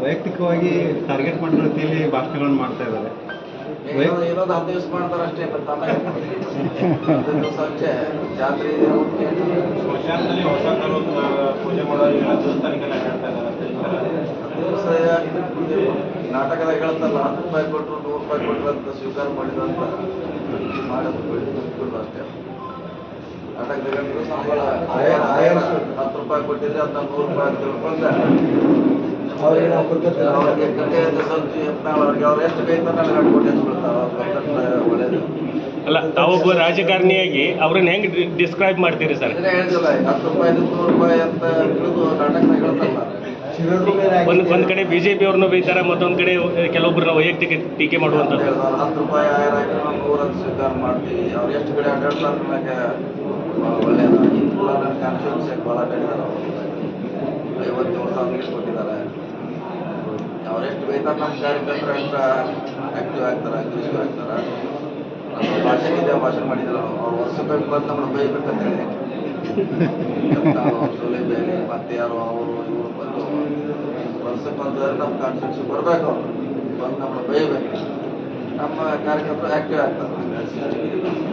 ವೈಯಕ್ತಿಕವಾಗಿ ಟಾರ್ಗೆಟ್ ಮಾಡಿದ ರೀತಿಯಲ್ಲಿ ಭಾಷಣಗಳನ್ನು ಮಾಡ್ತಾ ಇದ್ದಾರೆ. ಏನೋದು ಹತ್ತು ದಿವಸ ಮಾಡ್ತಾರೆ ಅಷ್ಟೇ ಮತ್ತೆ ಆಮೇಲೆ ಹತ್ತು ದಿವಸ ಅಷ್ಟೇ ಜಾತ್ರೆ ಇದೆ ಅವ್ರಿಗೆ ಸ್ಮಶಾನದಲ್ಲಿ ಹೊಸ ಕರು ಪೂಜೆ ದೇವಸ್ಥಾನಕ್ಕೆಲ್ಲ ಹೇಳ್ತಾ ಇದ್ದಾರೆ ನಾಟಕದಾಗ ಹೇಳ್ತಲ್ಲ ಹತ್ತು ರೂಪಾಯಿ ಕೊಟ್ಟರು ನೂರು ರೂಪಾಯಿ ಕೊಟ್ಟರು ಅಂತ ಸ್ವೀಕಾರ ಮಾಡಿದಂತ ಮಾಡೋದು ಬಿಡೋದು ಅಷ್ಟೇ. ನಾಟಕದ ಸಂಬಳ ಆಯಾ ಆಯಾ ಹತ್ತು ರೂಪಾಯಿ ಕೊಟ್ಟಿದ್ರೆ ಅದನ್ನ ನೂರು ರೂಪಾಯಿ ಅಂತ ತಿಳ್ಕೊಂಡ ಅವ್ರಿಗೆ ಅವ್ರು ಎಷ್ಟು ಬೇಕು ನನಗೆ ಒಳ್ಳೇದು. ಅಲ್ಲ ತಾವೊಬ್ಬ ರಾಜಕಾರಣಿಯಾಗಿ ಅವ್ರನ್ನ ಹೆಂಗ್ ಡಿಸ್ಕ್ರೈಬ್ ಮಾಡ್ತೀರಿ ಸರ್? ಹತ್ತು ರೂಪಾಯಿ ನೂರು ರೂಪಾಯಿ ಅಂತ ತಿಳಿದು ಹೇಳ್ತಾರಲ್ಲ. ಒಂದ್ ಒಂದ್ ಕಡೆ ಬಿಜೆಪಿ ಅವ್ರನ್ನ ಬೈತಾರ ಮತ್ತೊಂದ್ ಕಡೆ ಕೆಲವೊಬ್ಬರನ್ನ ವೈಯಕ್ತಿಕ ಟೀಕೆ ಮಾಡುವಂತ ಹತ್ತು ರೂಪಾಯಿ ಆಯ್ತು ನಾವು ನೂರನ್ನು ಸ್ವೀಕಾರ ಮಾಡ್ತೀವಿ. ಅವ್ರು ಎಷ್ಟು ಕಡೆ ಅಡ್ಡಾಡ್ತಾರೆ ನನಗೆ ಕೂಡ ನನ್ನ ಭಾಳ ಅಡ್ಡಾಡಿದ್ದಾರೆ ಅವರೆಷ್ಟು ಬೈತಾರೆ ನಮ್ಮ ಕಾರ್ಯಕರ್ತರು ಎಷ್ಟು ಆಕ್ಟಿವ್ ಆಗ್ತಾರೆ ಅಗ್ರೆಸಿವ್ ಆಗ್ತಾರೆ. ನಮ್ಮ ಭಾಷೆ ಇದೆ ಭಾಷಣ ಮಾಡಿದ್ರು. ಅವ್ರು ವರ್ಷಕ್ಕೊಮ್ಮೆ ಬಂದು ನಮ್ಮನ್ನು ಬೈಬೇಕಂತ ಹೇಳಿ ಸೌಲಭ್ಯ ಮತ್ತೆ ಯಾರು ಅವರು ಇವರು ಬಂದು ವರ್ಷಕ್ಕೆ ಬಂದರೆ ನಮ್ಮ ಕಾನ್ಸ್ಟಿಟ್ಯೂನ್ಸಿ ಬರಬೇಕು ಅವರು. ಬಂದು ನಮ್ಮನ್ನು ಬೈಬೇಕು. ನಮ್ಮ ಕಾರ್ಯಕರ್ತರು ಆಕ್ಟಿವ್ ಆಗ್ತಾರೆ.